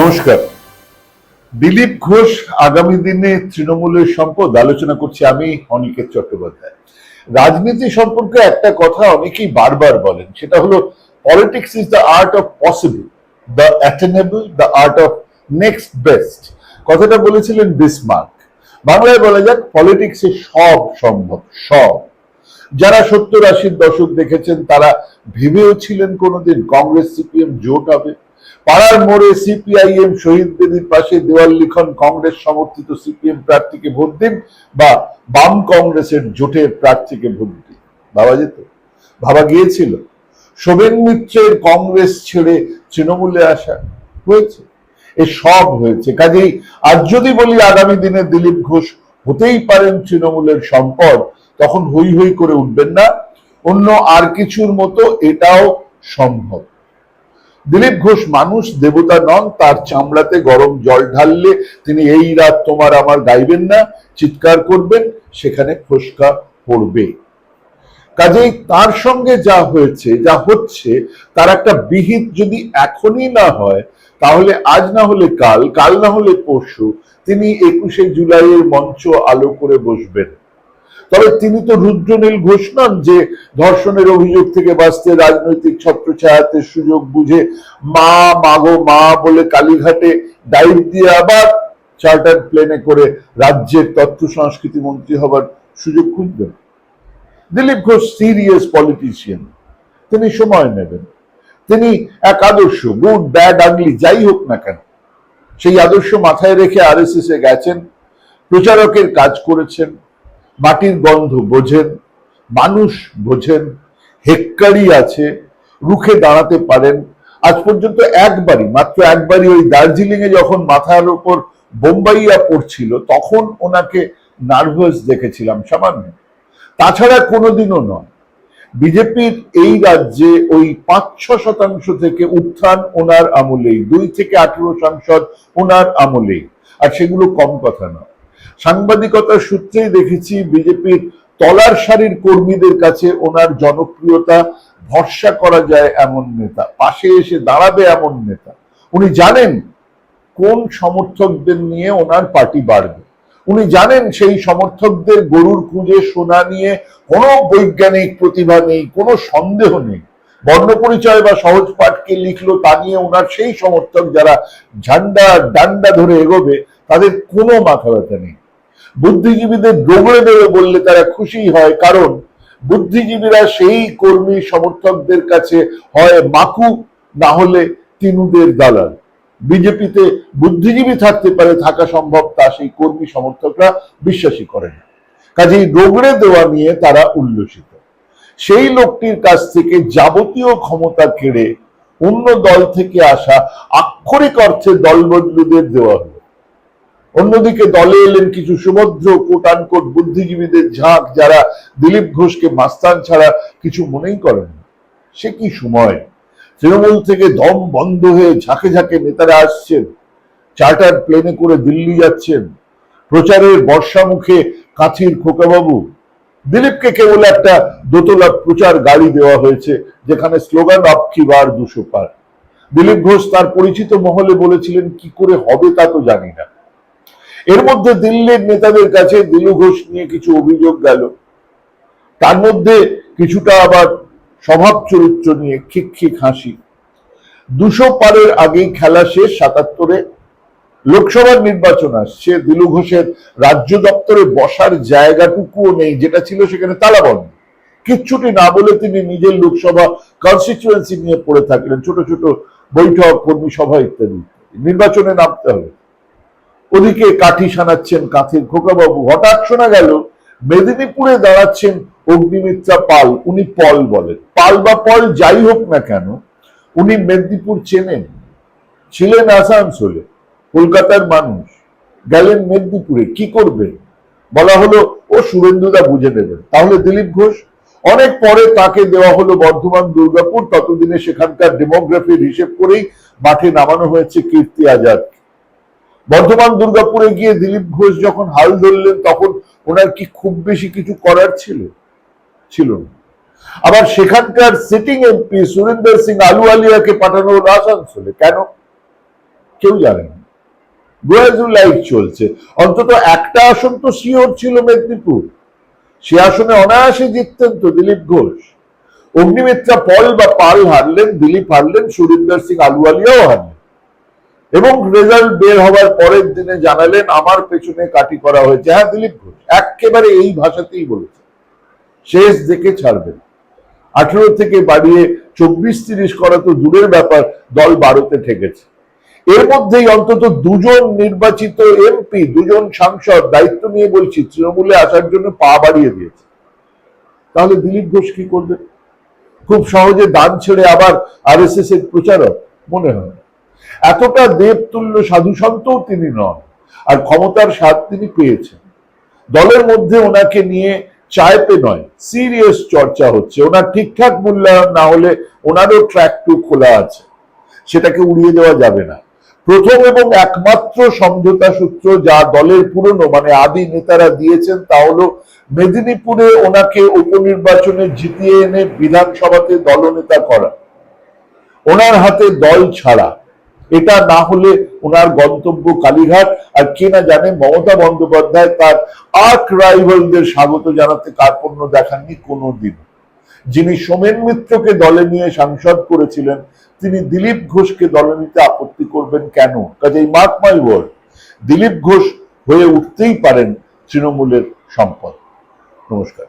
নমস্কার। দিলীপ ঘোষ আগামী দিনে তৃণমূলের সম্পদ আলোচনা করছি আমি, অনিকেত চট্টোপাধ্যায়। রাজনীতি সম্পর্কে একটা কথা অনেকেই বারবার বলেন, সেটা হলো politics is the art of possible the attainable the art of next best কথাটা বলেছিলেন বিসমার্ক। বাংলায় বলা যাক পলিটিক্সে সব সম্ভব, সব। যারা সত্তর আশির দশক দেখেছেন, তারা ভেবেও ছিলেন কোনোদিন কংগ্রেস, সিপিএম জোট হবে। পাড়ার মোড়ে সিপিআইএম শহীদ বেদির পাশে দেওয়াল লিখন কংগ্রেস সমর্থিত সিপিএম প্রার্থীকে ভোট দিন বা বাম কংগ্রেসের জোটের প্রার্থীকে ভোট দিন। ভাবা যেত? ভাবা গিয়েছিল। শোভেন মিত্রের কংগ্রেস ছেড়ে তৃণমূলে আসা হয়েছে। এ সব হয়েছে। কাজেই আর যদি বলি আগামী দিনে দিলীপ ঘোষ হতেই পারেন তৃণমূলের সম্পদ, তখন হই হই করে উঠবেন না। অন্য আর কিছুর মতো এটাও সম্ভব। দিলীপ ঘোষ, মানুষ, দেবতা নন, তার চামড়াতে গরম জল ঢাললে তিনি এই রাত তোমার আমার গাইবেন না, চিৎকার করবেন, সেখানে ফসকা পড়বে। কাজেই তার সঙ্গে যা হয়েছে, যা হচ্ছে, তার একটা বিহিত যদি এখনই না হয়, তাহলে আজ না হলে কাল কাল না হলে পরশু, তিনি একুশে জুলাইয়ের মঞ্চ আলো করে বসবেন। তবে তিনি তো রুদ্রনীল ঘোষ নন যে ধর্ষণের অভিযোগ থেকে বাঁচতে রাজনৈতিক ছত্রছায়াতে সুযোগ বুঝে মা, মাগো, মা বলে কালীঘাটে ডাইভ দিয়ে আবার চার্টার প্লেনে করে রাজ্যের তথ্য সংস্কৃতি মন্ত্রী হবার সুযোগ খুঁজবেন দিলীপ ঘোষ সিরিয়াস পলিটিশিয়ান। তিনি সময় নেবেন। তিনি এক আদর্শ, গুড, ব্যাড আগলি যাই হোক না কেন, সেই আদর্শ মাথায় রেখে আরএসএস এ গেছেন, প্রচারকের কাজ করেছেন মাটির গন্ধ বোঝেন, মানুষ বোঝেন হেক্কারি আছে, রুখে দাঁড়াতে পারেন। আজ পর্যন্ত একবারই, মাত্র একবারই ওই দার্জিলিং এ যখন মাথার উপর বোম্বাইয়া পড়ছিল, তখন ওনাকে নার্ভাস দেখেছিলাম সামান্য। তাছাড়া কোনোদিনও নয়, বিজেপির এই রাজ্যে ওই পাঁচ ছ শতাংশ থেকে উত্থান ওনার আমলেই, দুই থেকে আঠেরো সাংসদ ওনার আমলেই। আর সেগুলো কম কথা নয়। সাংবাদিকতার সূত্রেই দেখেছি, বিজেপির তলার সারির কর্মীদের কাছে ওনার জনপ্রিয়তা ভরসা করা যায় এমন নেতা, পাশে এসে দাঁড়াবে এমন নেতা। উনি জানেন কোন সমর্থকদের নিয়ে ওনার পার্টি বাড়বে। উনি জানেন সেই সমর্থকদের গরুর খুঁজে সোনা নিয়ে কোনো বৈজ্ঞানিক প্রতিভা নেই, কোনো সন্দেহ নেই। বর্ণপরিচয় বা সহজ পাঠকে লিখলো তা নিয়ে ওনার সেই সমর্থক যারা ঝান্ডা, ডান্ডা ধরে এগোবে, তাদের কোনো মাথা ব্যথা নেই। বুদ্ধিজীবীদের ডোগরে দেবে বললে তারা খুশি হয়, কারণ বুদ্ধিজীবীরা সেই কর্মী সমর্থকদের কাছে হয় মাকু, না হলে তিনুদের দালাল। বিজেপিতে বুদ্ধিজীবী থাকতে পারে, থাকা সম্ভব তা সেই কর্মী সমর্থকরা বিশ্বাসী করেন কাজেই রোগড়ে দেওয়া নিয়ে তারা উল্লসিত। সেই লোকটির কাছ থেকে যাবতীয় ক্ষমতা কেড়ে অন্য দল থেকে আসা আক্ষরিক অর্থে দলবদলুদের দেওয়া হলো। অন্যদিকে দলে এলেন কিছু সুভদ্র কোটানকোট বুদ্ধিজীবীদের ঝাঁক যারা দিলীপ ঘোষকে মাস্তান ছাড়া কিছু মনেই করেন সে কি সময়? তৃণমূল থেকে দম বন্ধ হয়ে ঝাঁকে ঝাঁকে নেতারা আসছেন, চার্টার প্লেনে করে দিল্লি যাচ্ছেন, প্রচারের বর্ষা মুখে কাঁথির খোকাবাবু। দিলীপকে কেবল একটা দোতলা প্রচার গাড়ি দেওয়া হয়েছে, যেখানে স্লোগান আপকি বার দুশো পার দিলীপ ঘোষ তার পরিচিত মহলে বলেছিলেন, কি করে হবে তা তো জানি না। এর মধ্যে দিল্লির নেতাদের কাছে দিলু ঘোষ নিয়ে কিছু অভিযোগ গেল। তার মধ্যে কিছুটা আবার স্বভাব চরিত্র নিয়ে খিক হাসি। দুশো পারের আগেই খেলা শেষ সাতাত্তরে। লোকসভার নির্বাচন আসছে। দিলু ঘোষের রাজ্য দপ্তরে বসার জায়গাটুকুও নেই, যেটা ছিল সেখানে তালাবন্ধ কিচ্ছুটি না বলে তিনি নিজের লোকসভা কনস্টিটিউয়েন্সি নিয়ে পড়ে থাকলেন। ছোট ছোট বৈঠক, কর্মী সভা ইত্যাদি। নির্বাচনে নামতে হবে। ওদিকে কাঠি সানাচ্ছেন কাঁথির খোকাবাবু। হঠাৎ শোনা গেল, মেদিনীপুরে দাঁড়াচ্ছেন অগ্নিমিত্রা পাল। উনি পল বলেন। পাল বা পল যাই হোক না কেন, উনি মেদিনীপুর চেনেন। ছিলেন আসানসোলে, কলকাতার মানুষ। গেলেন মেদিনীপুরে, কি করবেন? বলা হলো, ও শুভেন্দুদা বুঝে নেবেন। তাহলে দিলীপ ঘোষ, অনেক পরে তাকে দেওয়া হলো বর্ধমান দুর্গাপুর। ততদিনে সেখানকার ডেমোগ্রাফির হিসেব করেই মাঠে নামানো হয়েছে কীর্তি আজাদ বর্ধমান, দুর্গাপুরে গিয়ে দিলীপ ঘোষ যখন হাল ধরলেন, তখন ওনার কি খুব বেশি কিছু করার ছিল? ছিল না। আবার সেখানকার সিটিং এমপি সুরেন্দ্র সিং আলুয়ালিয়াকে পাঠানো হলো আসানসোলে কেন? কেউ জানে লাইফ চলছে। অন্তত একটা আসন তো শিওর ছিল মেদিনীপুর। সে আসনে অনায়াসে জিততেন তো দিলীপ ঘোষ। অগ্নিমিত্রা পল বা পাল হারলেন, দিলীপ হারলেন, সুরিন্দর সিং আলুয়ালিয়াও হারলেন। এবং রেজাল্ট বের হওয়ার পরের দিনে জানালেন, আমার পেছনে কাটি করা হয়েছে। হ্যাঁ দিলীপ ঘোষ একেবারে এই ভাষাতেই বলেছে। শেষ দেখে ছাড়বেন। আঠেরো থেকে বাড়িয়ে চব্বিশ তিরিশ করা তো দূরের ব্যাপার, দল বারোতে ঠেকেছে। এর মধ্যেই অন্তত দুজন নির্বাচিত এমপি, দুজন সাংসদ দায়িত্ব নিয়ে বলছি, তৃণমূলে আসার জন্য পা বাড়িয়ে দিয়েছে। তাহলে দিলীপ ঘোষ কি করবে? খুব সহজে দান ছেড়ে আবার আরএসএস এর প্রচারক, মনে হয়। এতটা দেবতুল্য সাধু সন্তও তিনি নন, আর ক্ষমতার স্বাদ তিনি পেয়েছেন। দলের মধ্যে ওনাকে নিয়ে চাইপে নয় সিরিয়াস চর্চা হচ্ছে। ওনার ঠিকঠাক মূল্যায়ন না হলে ওনারও ট্র্যাক টু খোলা আছে। সেটাকে উড়িয়ে দেওয়া যাবে না। প্রথম এবং একমাত্র সমঝোতা সূত্র যা দলের পুরনো মানে আদি নেতারা দিয়েছেন, তা হলো মেদিনীপুরে ওনাকে উপনির্বাচনে জিতিয়ে এনে বিধানসভাতে দলনেতা করা। ওনার হাতে দল ছাড়া এটা না হলে ওনার গন্তব্য কালীঘাট। আর কে না জানে, মমতা বন্দ্যোপাধ্যায় তার আর্ক রাইভালদের স্বাগত জানাতে কার্পণ্য দেখাননি কোনোদিন। যিনি সোমেন মিত্রকে দলে নিয়ে সাংসদ করেছিলেন, তিনি দিলীপ ঘোষকে দলে নিতে আপত্তি করবেন কেন? কাজেই mark my word. Dilip Ghosh হয়ে উঠতেই পারেন তৃণমূলের সম্পদ। নমস্কার।